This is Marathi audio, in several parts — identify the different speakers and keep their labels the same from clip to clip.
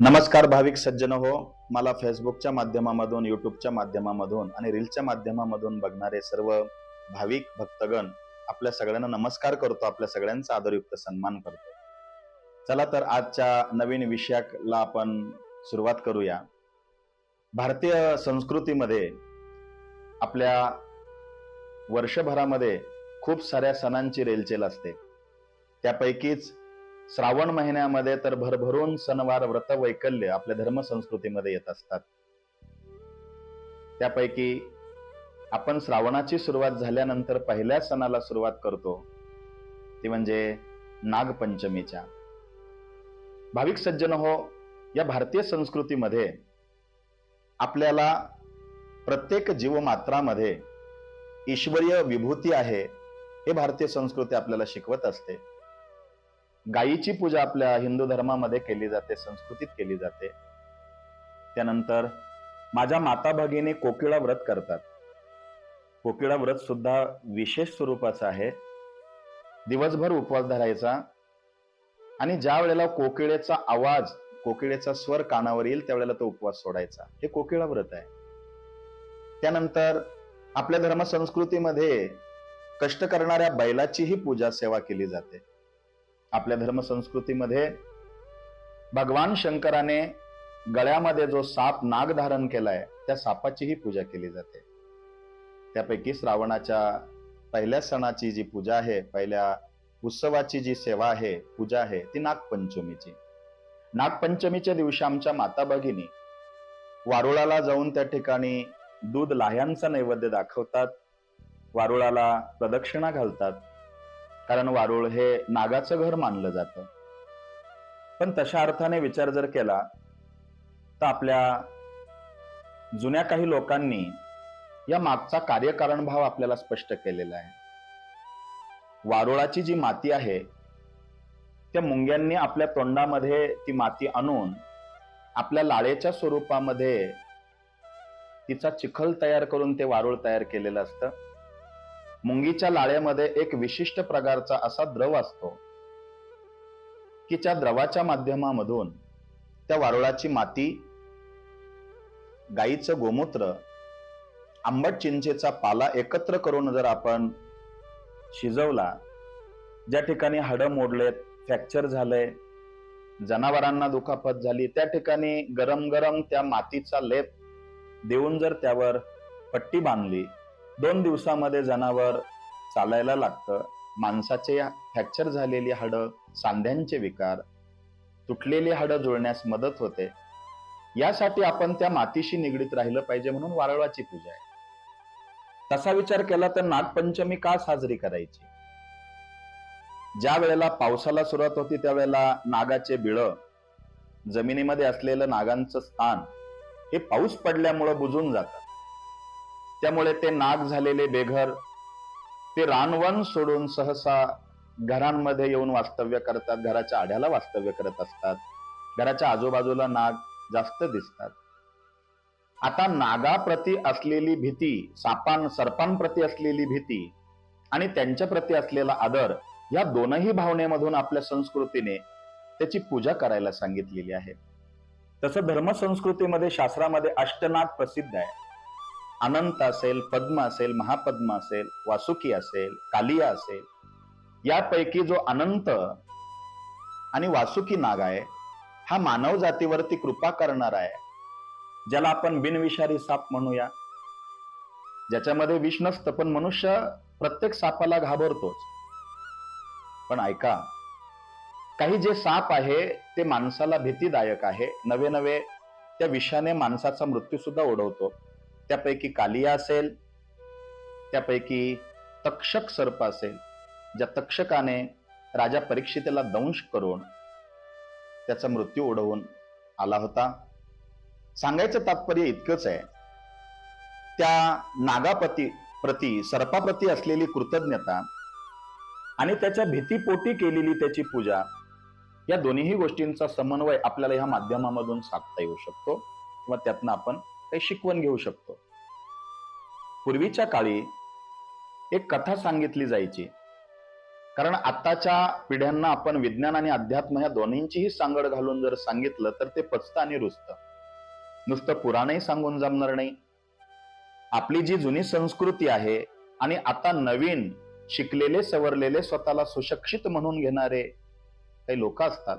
Speaker 1: नमस्कार भाविक सज्जन हो मला फेसबुकच्या माध्यमामधून युट्यूबच्या माध्यमामधून आणि रीलच्या माध्यमामधून बघणारे सर्व भाविक भक्तगण आपल्या सगळ्यांना नमस्कार करतो आपल्या सगळ्यांचा आदरयुक्त सन्मान करतो. चला तर आजच्या नवीन विषयाला आपण सुरुवात करूया. भारतीय संस्कृतीमध्ये आपल्या वर्षभरामध्ये खूप साऱ्या सणांची रेलचेल असते. त्यापैकीच श्रावण महिन्यामध्ये तर भरभरून सणवार व्रत वैकल्य आपल्या धर्म संस्कृतीमध्ये येत असतात. त्यापैकी आपण श्रावणाची सुरुवात झाल्यानंतर पहिल्या सणाला सुरुवात करतो. ती म्हणजे नागपंचमीच्या. भाविक सज्जन हो या भारतीय संस्कृतीमध्ये आपल्याला प्रत्येक जीवमात्रामध्ये ईश्वरीय विभूती आहे हे भारतीय संस्कृती आपल्याला शिकवत असते. गायीची पूजा आपल्या हिंदू धर्मामध्ये केली जाते संस्कृतीत केली जाते. त्यानंतर माझ्या माता भगिनी कोकिळा व्रत करतात. कोकिळा व्रत सुद्धा विशेष स्वरूपाचं आहे. दिवसभर उपवास धरायचा. आणि ज्या वेळेला कोकिळेचा आवाज कोकिळेचा स्वर कानावर येईल त्यावेळेला तो उपवास सोडायचा. हे कोकिळा व्रत आहे. त्यानंतर आपल्या धर्म संस्कृतीमध्ये कष्ट करणाऱ्या बैलाचीही पूजा सेवा केली जाते. आपल्या धर्म संस्कृतीमध्ये भगवान शंकराने गळ्यामध्ये जो साप नाग धारण केलाय त्या सापाचीही पूजा केली जाते. त्यापैकी श्रावणाच्या पहिल्या सणाची जी पूजा आहे पहिल्या उत्सवाची जी सेवा आहे पूजा आहे ती नागपंचमीची. नागपंचमीच्या दिवशी आमच्या माता भगिनी वारुळाला जाऊन त्या ठिकाणी दूध लाह्यांचा नैवेद्य दाखवतात वारुळाला प्रदक्षिणा घालतात. कारण वारुळ हे नागाचं घर मानलं जातं. पण तशा अर्थाने विचार जर केला तर आपल्या जुन्या काही लोकांनी या मागचा कार्यकारण भाव आपल्याला स्पष्ट केलेला आहे. वारुळाची जी माती आहे त्या मुंग्यांनी आपल्या तोंडामध्ये ती माती आणून आपल्या लाळेच्या स्वरूपामध्ये तिचा चिखल तयार करून ते वारुळ तयार केलेलं असतं. मुंगीच्या लाळेमध्ये एक विशिष्ट प्रकारचा असा द्रव असतो की त्या द्रवाच्या माध्यमामधून त्या वारुळाची माती गाईचं गोमूत्र आंबट चिंचेचा पाला एकत्र करून जर आपण शिजवला ज्या ठिकाणी हाडं मोडलेत फ्रॅक्चर झालंय जनावरांना दुखापत झाली त्या ठिकाणी गरम गरम त्या मातीचा लेप देऊन जर त्यावर पट्टी बांधली दोन दिवसामध्ये जनावर चालायला लागतं. माणसाचे फ्रॅक्चर झालेली हाडं सांध्यांचे विकार तुटलेली हाडं जुळण्यास मदत होते. यासाठी आपण त्या मातीशी निगडीत राहिलं पाहिजे म्हणून वारळाची पूजा आहे. तसा विचार केला तर नागपंचमी का साजरी करायची? ज्या वेळेला पावसाला सुरुवात होती त्यावेळेला नागाचे बिळ जमिनीमध्ये असलेलं नागांचं स्थान हे पाऊस पडल्यामुळं बुजून जातं. त्यामुळे ते नाग झालेले बेघर ते रानवन सोडून सहसा घरांमध्ये येऊन वास्तव्य करतात घराच्या आढ्याला वास्तव्य करत असतात घराच्या आजूबाजूला नाग जास्त दिसतात. आता नागाप्रती असलेली भीती सापान सर्पांप्रती असलेली भीती आणि त्यांच्याप्रती असलेला आदर या दोनही भावनेमधून आपल्या संस्कृतीने त्याची पूजा करायला सांगितलेली आहे. तसं धर्मसंस्कृतीमध्ये शास्त्रामध्ये अष्टनाग प्रसिद्ध आहे. अनंत असेल पद्म असेल महापद्म असेल वासुकी असेल कालिया असेल यापैकी जो अनंत आणि वासुकी नाग आहे हा मानव जातीवरती कृपा करणारा आहे. ज्याला आपण बिनविषारी साप म्हणूया. ज्याच्यामध्ये विष नसतं पण मनुष्य प्रत्येक सापाला घाबरतोच. पण ऐका काही जे साप आहे ते माणसाला भीतीदायक आहे. नवे नवे त्या विषाने माणसाचा मृत्यू सुद्धा ओढवतो. त्यापैकी कालिया असेल त्यापैकी तक्षक सर्प असेल ज्या तक्षकाने राजा परीक्षितेला दंश करून त्याचा मृत्यू ओढवून आला होता. सांगायचं तात्पर्य इतकंच आहे. त्या नागापती प्रती सर्पाप्रती असलेली कृतज्ञता आणि त्याच्या भीतीपोटी केलेली त्याची पूजा या दोन्हीही गोष्टींचा समन्वय आपल्याला ह्या माध्यमामधून साधता येऊ शकतो किंवा त्यातनं आपण काही शिकवण घेऊ शकतो. पूर्वीच्या काळी एक कथा सांगितली जायची. कारण आताच्या पिढ्यांना आपण विज्ञान आणि अध्यात्म ह्या दोन्हींचीही सांगड घालून जर सांगितलं तर ते पचतं आणि रुजतं. नुसतं पुराणही सांगून जमणार नाही. आपली जी जुनी संस्कृती आहे आणि आता नवीन शिकलेले सवरलेले स्वतःला सुशिक्षित म्हणून घेणारे काही लोक असतात.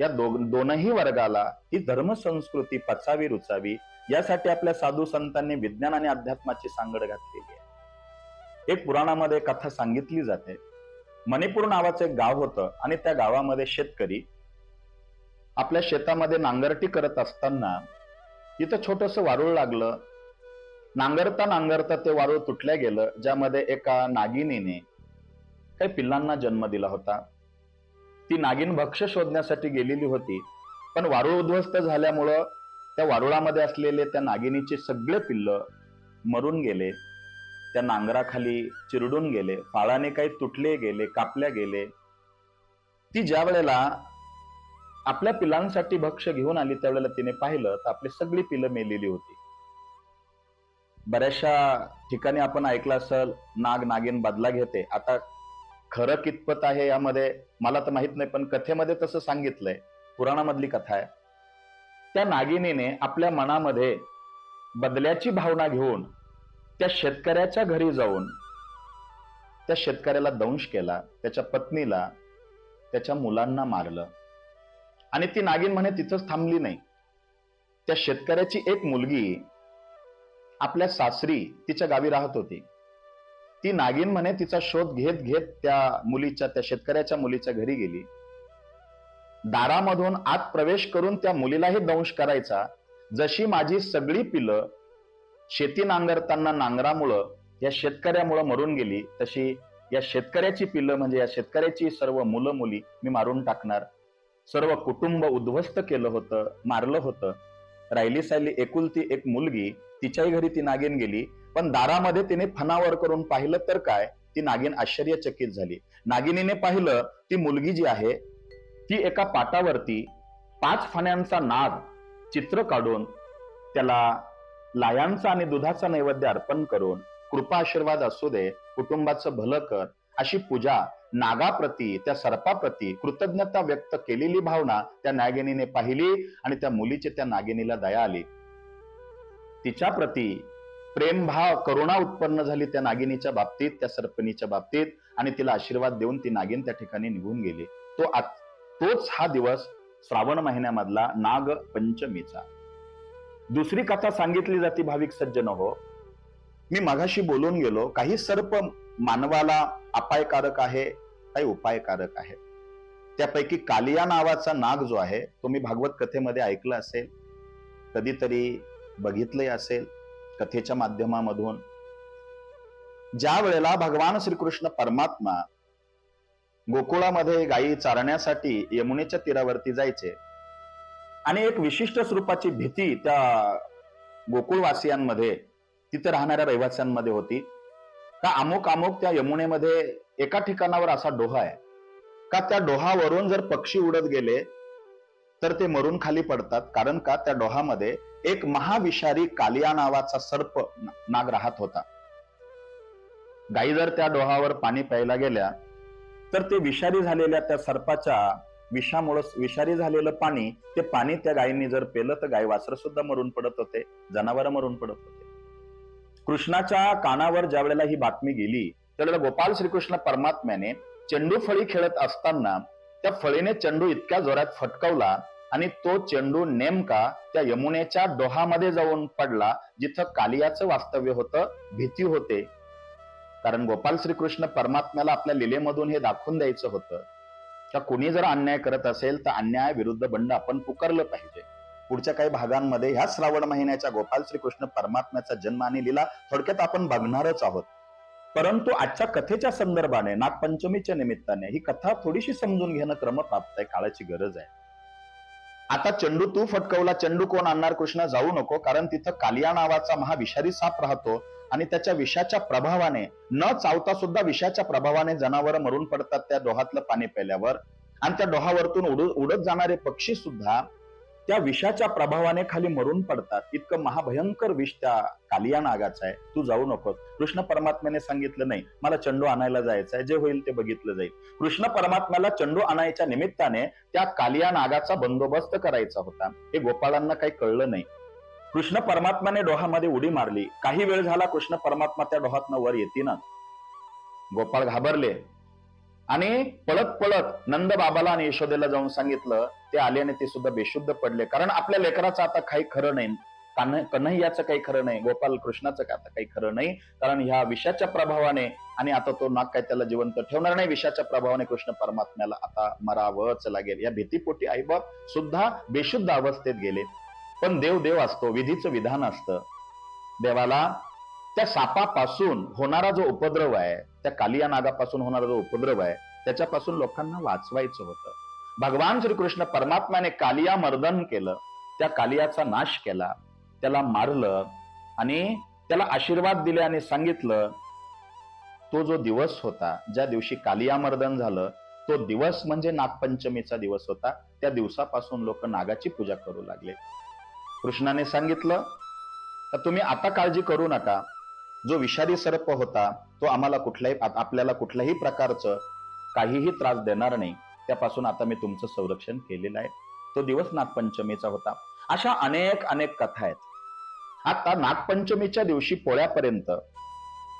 Speaker 1: या दो दोनही वर्गाला ही धर्म संस्कृती पचावी रुचावी यासाठी आपल्या साधू संतांनी विज्ञान आणि अध्यात्माची सांगड घातलेली आहे. एक पुराणामध्ये कथा सांगितली जाते. मणिपूर नावाचं एक गाव होतं आणि त्या गावामध्ये शेतकरी आपल्या शेतामध्ये नांगरटी करत असताना तिथं छोटस वारुळ लागलं. नांगरता नांगरता ते वारुळ तुटल्या गेलं ज्यामध्ये एका नागिनीने काही पिल्लांना जन्म दिला होता. ती नागिन भक्ष शोधण्यासाठी गेलेली होती पण वारुळ उद्ध्वस्त झाल्यामुळं त्या वारुळामध्ये असलेले त्या नागिनीचे सगळे पिल्ल मरून गेले. त्या नांगराखाली चिरडून गेले. फाळाने काही तुटले गेले कापल्या गेले. ती ज्या वेळेला आपल्या पिलांसाठी भक्ष घेऊन आली त्यावेळेला तिने पाहिलं तर आपली सगळी पिलं मेलेली होती. बऱ्याचशा ठिकाणी आपण ऐकलं असेल नाग नागिन बदला घेते. आता खरं कितपत आहे यामध्ये मला तर माहीत नाही पण कथेमध्ये तसं सांगितलंय. पुराणामधली कथा आहे. त्या नागिनीने आपल्या मनामध्ये बदल्याची भावना घेऊन त्या शेतकऱ्याच्या घरी जाऊन त्या शेतकऱ्याला दंश केला त्याच्या पत्नीला त्याच्या मुलांना मारलं. आणि ती नागिन म्हणे तिथंच थांबली नाही. त्या शेतकऱ्याची एक मुलगी आपल्या सासरी तिच्या गावी राहत होती. ती नागिन म्हणे तिचा शोध घेत घेत त्या मुलीच्या त्या शेतकऱ्याच्या मुलीच्या घरी गेली. दारामधून आत प्रवेश करून त्या मुलीलाही दंश करायचा. जशी माझी सगळी पिलं शेती नांगरताना नांगरामुळं या शेतकऱ्यामुळं मरून गेली तशी या शेतकऱ्याची पिल्लं म्हणजे या शेतकऱ्याची सर्व मुलं मुली मी मारून टाकणार. सर्व कुटुंब उद्ध्वस्त केलं होतं मारलं होतं. राहिली सायली एकुलती एक मुलगी तिच्याही घरी ती नागिन गेली. पण दारामध्ये तिने फनावर करून पाहिलं तर काय? ती नागिन आश्चर्यचकित झाली. नागिनीने पाहिलं ती मुलगी जी आहे ती एका पाटावरती पाच फाण्यांचा नाग चित्र काढून त्याला लायांचा आणि दुधाचा नैवेद्य अर्पण करून कृपा आशीर्वाद असू दे कुटुंबाचं भलं कर अशी पूजा नागाप्रती त्या सर्पाप्रती कृतज्ञता व्यक्त केलेली भावना त्या नागिनीने पाहिली आणि त्या मुलीचे त्या नागिनीला दया आली. तिच्या प्रती प्रेमभाव करुणा उत्पन्न झाली त्या नागिनीच्या बाबतीत त्या सर्पणीच्या बाबतीत आणि तिला आशीर्वाद देऊन ती नागिन त्या ठिकाणी निघून गेली. तो तोच हा दिवस श्रावण महिन्यामधला नाग पंचमीचा दुसरी कथा सांगितली जाते भाविक सज्जन हो. मी मघाशी बोलून गेलो काही सर्प मानवाला अपायकारक आहे काही उपायकारक आहे. त्यापैकी कालिया नावाचा नाग जो आहे तो मी भागवत कथेमध्ये ऐकला असेल कधीतरी बघितलंय असेल कथेच्या माध्यमामधून. ज्या वेळेला भगवान श्रीकृष्ण परमात्मा गोकुळामध्ये गायी चारण्यासाठी यमुनेच्या तीरावरती जायचे. आणि एक विशिष्ट स्वरूपाची भीती त्या गोकुळवासियांमध्ये तिथे राहणाऱ्या रहिवास्यांमध्ये होती. का अमुक अमुक त्या यमुनेमध्ये एका ठिकाणावर असा डोहा आहे. का त्या डोहावरून जर पक्षी उडत गेले तर ते मरून खाली पडतात. कारण का? त्या डोहामध्ये एक महाविषारी कालिया नावाचा सर्प नाग राहत होता. गायी जर त्या डोहावर पाणी प्यायला गेल्या तर ते विषारी झालेल्या त्या सर्पाच्या विषामुळे विषारी झालेलं पाणी ते पाणी त्या गायींनी जर पेलं तर गाय वासर सुद्धा मरून पडत होते जनावर मरून पडत होते. कृष्णाच्या कानावर ज्या वेळेला ही बातमी गेली त्यावेळेला गोपाल श्रीकृष्ण परमात्म्याने चेंडू फळी खेळत असताना त्या फळीने चेंडू इतक्या जोरात फटकवला आणि तो चेंडू नेमका त्या यमुनेच्या डोहामध्ये जाऊन पडला जिथं कालियाचं वास्तव्य होतं भीती होते कारण गोपाल श्रीकृष्ण परमात्म्याला आपल्या लिलेमधून हे दाखवून द्यायचं होतं. का कोणी जर अन्याय करत असेल तर अन्याय विरुद्ध बंड आपण पुकारलं पाहिजे. पुढच्या काही भागांमध्ये ह्या श्रावण महिन्याच्या गोपाल श्रीकृष्ण परमात्म्याचा जन्म आणि लिला थोडक्यात आपण बघणारच आहोत. परंतु आजच्या कथेच्या संदर्भाने नागपंचमीच्या निमित्ताने ही कथा थोडीशी समजून घेणं क्रमप्राप्त आहे काळाची गरज आहे. आता चेंडू तू फटकवला चेंडू कोण आणणार कृष्ण? जाऊ नको कारण तिथं कालिया नावाचा महाविषारी साप राहतो. आणि त्याच्या विषाच्या प्रभावाने न चावता सुद्धा विषाच्या प्रभावाने जनावर मरून पडतात त्या डोहातलं पाणी प्यायल्यावर. आणि त्या डोहावरतून उड उडत जाणारे पक्षी सुद्धा त्या विषाच्या प्रभावाने खाली मरून पडतात. इतकं महाभयंकर विष त्या कालिया नागाचं आहे. तू जाऊ नकोस. कृष्ण परमात्म्याने सांगितलं नाही मला चंडू आणायला जायचं आहे जे होईल ते बघितलं जाईल. कृष्ण परमात्म्याला चंडू आणायच्या निमित्ताने त्या कालिया नागाचा बंदोबस्त करायचा होता. हे गोपाळांना काही कळलं नाही. कृष्ण परमात्म्याने डोहामध्ये उडी मारली. काही वेळ झाला कृष्ण परमात्मा त्या डोहातनं वर येतीनच गोपाळ घाबरले. आणि पळत पळत नंद बाबाला आणि यशोदेला जाऊन सांगितलं ते आले आणि ते सुद्धा बेशुद्ध पडले. कारण आपल्या लेकराचं आता काही खरं नाही. कान्ह कन्हैयाचं काही खरं नाही. गोपाल कृष्णाचं का आता काही खरं नाही. कारण ह्या विषाच्या प्रभावाने आणि आता तो नाग काय त्याला जिवंत ठेवणार नाही. विषाच्या प्रभावाने कृष्ण परमात्म्याला आता मरावंच लागेल. या भीतीपोटी आईबाप सुद्धा बेशुद्ध अवस्थेत गेले. पण देव देव असतो विधीचं विधान असतं. देवाला त्या सापापासून होणारा जो उपद्रव आहे त्या कालिया नागापासून होणारा जो उपद्रव आहे त्याच्यापासून लोकांना वाचवायचं होतं. भगवान श्रीकृष्ण परमात्म्याने कालिया मर्दन केलं त्या कालियाचा नाश केला त्याला मारलं आणि त्याला आशीर्वाद दिले आणि सांगितलं तो जो दिवस होता ज्या दिवशी कालिया मर्दन झालं तो दिवस म्हणजे नागपंचमीचा दिवस होता. त्या दिवसापासून लोक नागाची पूजा करू लागले. कृष्णाने सांगितलं तर तुम्ही आता काळजी करू नका. जो विषारी सर्प होता तो आम्हाला कुठल्याही आपल्याला कुठल्याही प्रकारचं काहीही त्रास देणार नाही. त्यापासून आता मी तुमचं संरक्षण केलेलं आहे. तो दिवस नागपंचमीचा होता. अशा अनेक अनेक कथा आहेत. आता नागपंचमीच्या दिवशी पोळ्यापर्यंत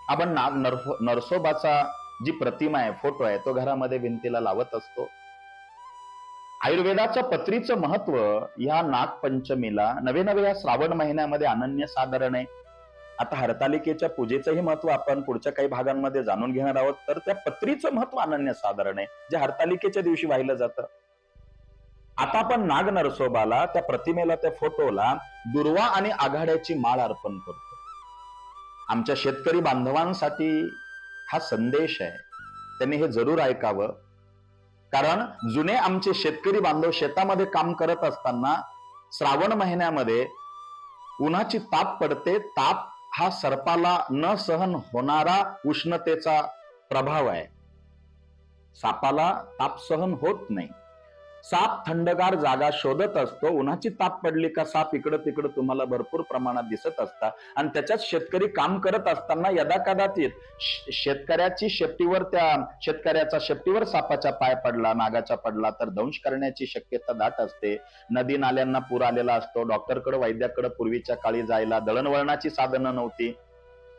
Speaker 1: आपण नाग नरफो नरसोबाचा जी प्रतिमा आहे फोटो आहे तो घरामध्ये भिंतीला लावत असतो. आयुर्वेदाचं पत्रीचं महत्त्व या नागपंचमीला नवे नवे या श्रावण महिन्यामध्ये अनन्य साधारण आहे. आता हरतालिकेच्या पूजेचंही महत्त्व आपण पुढच्या काही भागांमध्ये जाणून घेणार आहोत. तर त्या पत्रीचं महत्त्व अनन्य साधारण आहे जे हरतालिकेच्या दिवशी वाहिलं जातं. आता आपण नाग नरसोबाला त्या प्रतिमेला त्या फोटोला दुर्वा आणि आघाड्याची माळ अर्पण करतो. आमच्या शेतकरी बांधवांसाठी हा संदेश आहे. त्यांनी हे जरूर ऐकावं. कारण जुने आमचे शेतकरी बांधव शेतामध्ये काम करत असताना श्रावण महिन्यामध्ये उन्हाची ताप पडते. ताप हा सर्पाला न सहन होणारा उष्णतेचा प्रभाव आहे. सापाला ताप सहन होत नाही. साप थंडगार जागा शोधत असतो. उन्हाची ताप पडली का साप इकडं तिकडं तुम्हाला भरपूर प्रमाणात दिसत असतात. आणि त्याच्यात शेतकरी काम करत असताना यदा कदाचित शेतकऱ्याची शेपटीवर त्या शेतकऱ्याचा शेपटीवर सापाचा पाय पडला नागाचा पडला तर दंश करण्याची शक्यता दाट असते. नदी नाल्यांना पूर आलेला असतो. डॉक्टरकडे वैद्याकडे पूर्वीच्या काळी जायला दळणवळणाची साधनं नव्हती.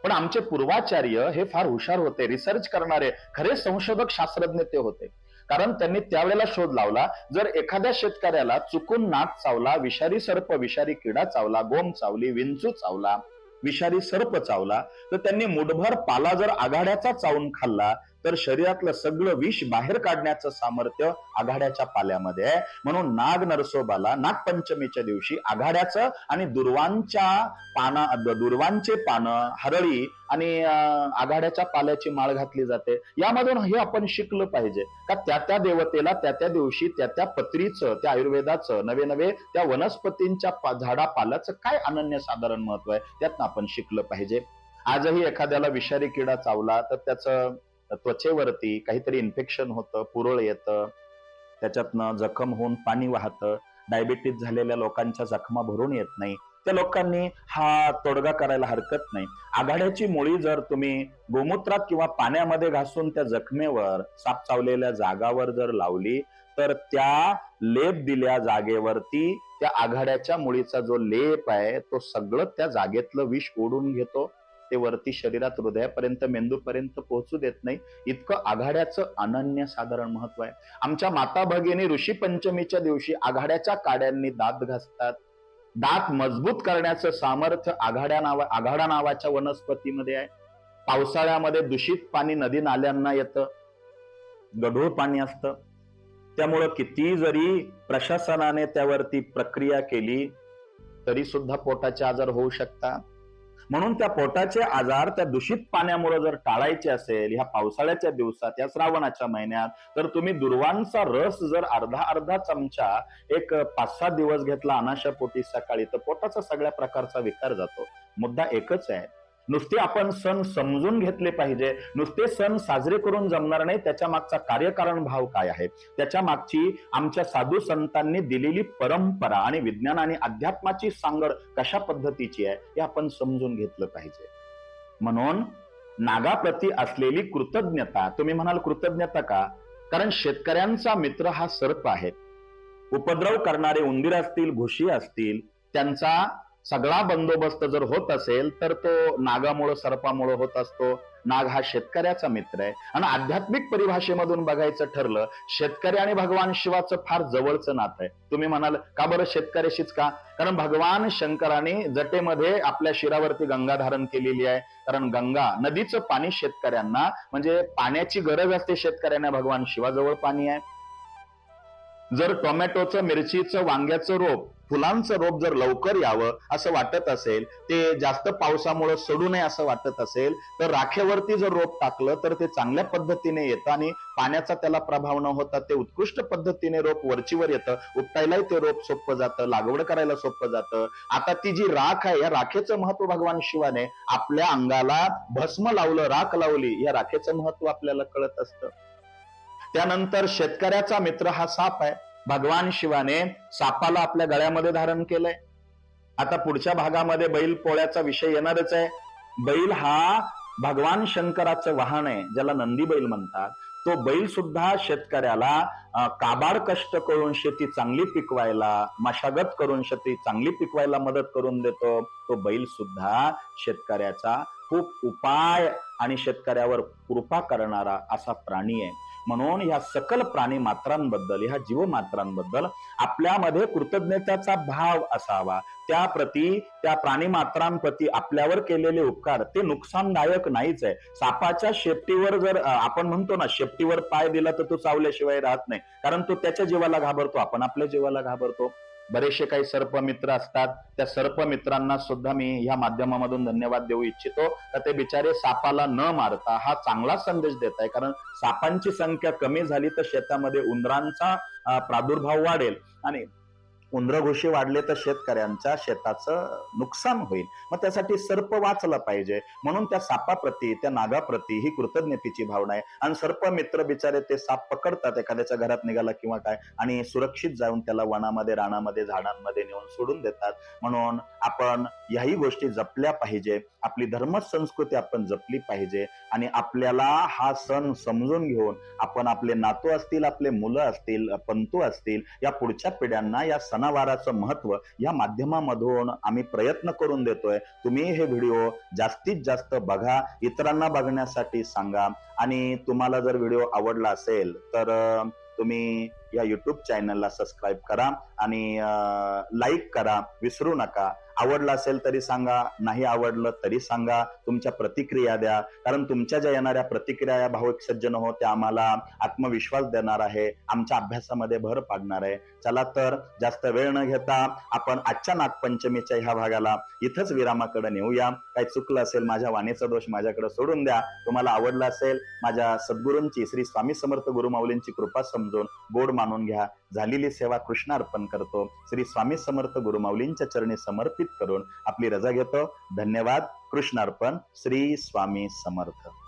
Speaker 1: पण आमचे पूर्वाचार्य हे फार हुशार होते. रिसर्च करणारे खरे संशोधक शास्त्रज्ञ ते होते. कारण त्यांनी त्यावेळेला शोध लावला जर एखाद्या शेतकऱ्याला चुकून नाक चावला विषारी सर्प विषारी किडा चावला गोम चावली विंचू चावला विषारी सर्प चावला तर त्यांनी मुठभर पाला जर आघाड्याचा चावून खाल्ला तर शरीरातलं सगळं विष बाहेर काढण्याचं सामर्थ्य आघाड्याच्या पाल्यामध्ये आहे. म्हणून नाग नरसोबाला नागपंचमीच्या दिवशी आघाड्याचं आणि दुर्वांच्या पाना दुर्वांचे पानं हरळी आणि आघाड्याच्या पाल्याची माळ घातली जाते. यामधून हे आपण शिकलं पाहिजे. का त्या त्या देवतेला त्या त्या दिवशी त्या त्या पत्रीचं त्या आयुर्वेदाचं नवे नवे त्या वनस्पतींच्या झाडा पाल्याचं काय अनन्य साधारण महत्त्व आहे त्यातनं आपण शिकलं पाहिजे. आजही एखाद्याला विषारी किडा चावला तर त्याचं त्वचेवरती काहीतरी इन्फेक्शन होतं पुरळ येतं त्याच्यातनं जखम होऊन पाणी वाहतं डायबिटीज झालेल्या लोकांच्या जखमा भरून येत नाही. त्या लोकांनी हा तोडगा करायला हरकत नाही. आघाड्याची मुळी जर तुम्ही गोमूत्रात किंवा पाण्यामध्ये घासून त्या जखमेवर साप चावलेल्या जागावर जर लावली तर त्या लेप दिल्या जागेवरती त्या आघाड्याच्या मुळीचा जो लेप आहे तो सगळं त्या जागेतलं विष ओढून घेतो. ते वरती शरीरात हृदयापर्यंत मेंदूपर्यंत पोहोचू देत नाही. इतकं आघाड्याचं अनन्य साधारण महत्त्व आहे. आमच्या माता भगिनी ऋषी पंचमीच्या दिवशी आघाड्याच्या काड्यांनी दात घासतात. दात मजबूत करण्याचं सामर्थ्य आघाड्या नावा आघाडा नावाच्या वनस्पतीमध्ये आहे. पावसाळ्यामध्ये दूषित पाणी नदी नाल्यांना येतं. गढूळ पाणी असतं. त्यामुळं किती जरी प्रशासनाने त्यावरती प्रक्रिया केली तरी सुद्धा पोटाचे आजार होऊ शकतात. म्हणून त्या पोटाचे आजार त्या दूषित पाण्यामुळे जर टाळायचे असेल ह्या पावसाळ्याच्या दिवसात या श्रावणाच्या महिन्यात तर तुम्ही दुर्वांचा रस जर अर्धा अर्धा चमचा एक पाच सात दिवस घेतला अनाशा पोटी सकाळी तर पोटाचा सगळ्या प्रकारचा विकार जातो. मुद्दा एकच आहे नुसते आपण सण समजून घेतले पाहिजे नुसते सण साजरे करून जमणार नाही त्याच्या मागचा कार्यकारण भाव काय आहे? त्याच्या मागची आमच्या साधू संतांनी दिलेली परंपरा आणि विज्ञान आणि अध्यात्माची सांगड कशा पद्धतीची आहे हे आपण समजून घेतलं पाहिजे. म्हणून नागाप्रती असलेली कृतज्ञता तुम्ही म्हणाल कृतज्ञता का? कारण शेतकऱ्यांचा मित्र हा सर्प आहे. उपद्रव करणारे उंदीर असतील घुशी असतील त्यांचा सगळा बंदोबस्त जर होत असेल तर तो नागामुळं सर्पामुळं होत असतो. नाग हा शेतकऱ्याचा मित्र आहे. आणि आध्यात्मिक परिभाषेमधून बघायचं ठरलं शेतकरी आणि भगवान शिवाचं फार जवळचं नातं आहे. तुम्ही म्हणाल का बरं शेतकऱ्याशीच का? कारण भगवान शंकराने जटेमध्ये आपल्या शिरावरती गंगा धारण केलेली आहे. कारण गंगा नदीचं पाणी शेतकऱ्यांना म्हणजे पाण्याची गरज असते शेतकऱ्यांना भगवान शिवाजवळ पाणी आहे. जर टोमॅटोचं मिरचीचं वांग्याचं रोप फुलांचं रोप जर लवकर यावं असं वाटत असेल ते जास्त पावसामुळे सडू नये असं वाटत असेल तर राखेवरती जर रोप टाकलं तर ते चांगल्या पद्धतीने येतं आणि पाण्याचा त्याला प्रभाव न होता ते उत्कृष्ट पद्धतीने रोप वरचीवर येतं. उपटायलाही ते रोप सोपं जातं लागवड करायला सोपं जातं. आता ती जी राख आहे या राखेचं महत्त्व भगवान शिवाने आपल्या अंगाला भस्म लावलं राख लावली या राखेचं महत्त्व आपल्याला कळत असतं. त्यानंतर शेतकऱ्याचा मित्र हा साप आहे. भगवान शिवाने सापाला आपल्या गळ्यामध्ये धारण केलंय. आता पुढच्या भागामध्ये बैल पोळ्याचा विषय येणारच आहे. बैल हा भगवान शंकराचं वाहन आहे ज्याला नंदी बैल म्हणतात. तो बैल सुद्धा शेतकऱ्याला काबाड कष्ट करून शेती चांगली पिकवायला मशागत करून शेती चांगली पिकवायला मदत करून देतो. तो बैल सुद्धा शेतकऱ्याचा खूप उपाय आणि शेतकऱ्यावर कृपा करणारा असा प्राणी आहे. म्हणून या सकल प्राणी मात्रांबद्दल ह्या जीवमात्रांबद्दल आपल्यामध्ये कृतज्ञतेचा भाव असावा. त्या प्रती त्या प्राणी मात्रांप्रती आपल्यावर केलेले उपकार ते नुकसानदायक नाहीच आहे. सापाच्या शेपटीवर जर आपण म्हणतो ना शेपटीवर पाय दिला तर तो चावल्याशिवाय राहत नाही. कारण तो त्याच्या जीवाला घाबरतो आपण आपल्या जीवाला घाबरतो. बरेचसे काही सर्प मित्र असतात. त्या सर्प मित्रांना सुद्धा मी ह्या माध्यमामधून धन्यवाद देऊ इच्छितो. तर ते बिचारे सापाला न मारता हा चांगला संदेश देत आहे कारण सापांची संख्या कमी झाली तर शेतामध्ये उंदरांचा प्रादुर्भाव वाढेल. आणि उंदरघोशी वाढले तर शेतकऱ्यांच्या शेताचं नुकसान होईल. मग त्यासाठी सर्प वाचला पाहिजे. म्हणून त्या सापाप्रती त्या नागाप्रती ही कृतज्ञतेची भावना आहे. आणि सर्प मित्र बिचारे ते साप पकडतात एखाद्याच्या घरात निघाला किंवा काय आणि सुरक्षित जाऊन त्याला वनामध्ये रानामध्ये झाडांमध्ये नेऊन सोडून देतात. म्हणून आपण याही गोष्टी जपल्या पाहिजे. आपली धर्म संस्कृती आपण जपली पाहिजे. आणि आपल्याला हा सण समजून घेऊन आपण आपले नातू असतील आपले मुलं असतील पंतू असतील या पुढच्या पिढ्यांना या सणावाराचं महत्त्व या माध्यमामधून आम्ही प्रयत्न करून देतोय. तुम्ही हे व्हिडिओ जास्तीत जास्त बघा. इतरांना बघण्यासाठी सांगा. आणि तुम्हाला जर व्हिडिओ आवडला असेल तर तुम्ही या युट्यूब चॅनलला सबस्क्राईब करा. आणि लाईक करा. विसरू नका. आवडलं असेल तरी सांगा नाही आवडलं तरी सांगा तुमच्या प्रतिक्रिया द्या. कारण तुमच्या ज्या येणाऱ्या प्रतिक्रिया या भाविक सज्जन हो त्या आम्हाला आत्मविश्वास देणार आहे आमच्या अभ्यासामध्ये भर पाडणार आहे. चला तर जास्त वेळ न घेता आपण आजच्या नागपंचमीच्या ह्या भागाला इथंच विरामाकडे नेऊया. काही चुकलं असेल माझ्या वाणीचा दोष माझ्याकडे सोडून द्या. तुम्हाला आवडलं असेल माझ्या सद्गुरूंची श्री स्वामी समर्थ गुरुमाऊलींची कृपा समजून गोड मानून घ्या. झालेली सेवा कृष्ण अर्पण करतो. श्री स्वामी समर्थ गुरुमाऊलींच्या चरणी समर्पित करून आपली रजा घेतो. धन्यवाद. कृष्णार्पण. श्री स्वामी समर्थ.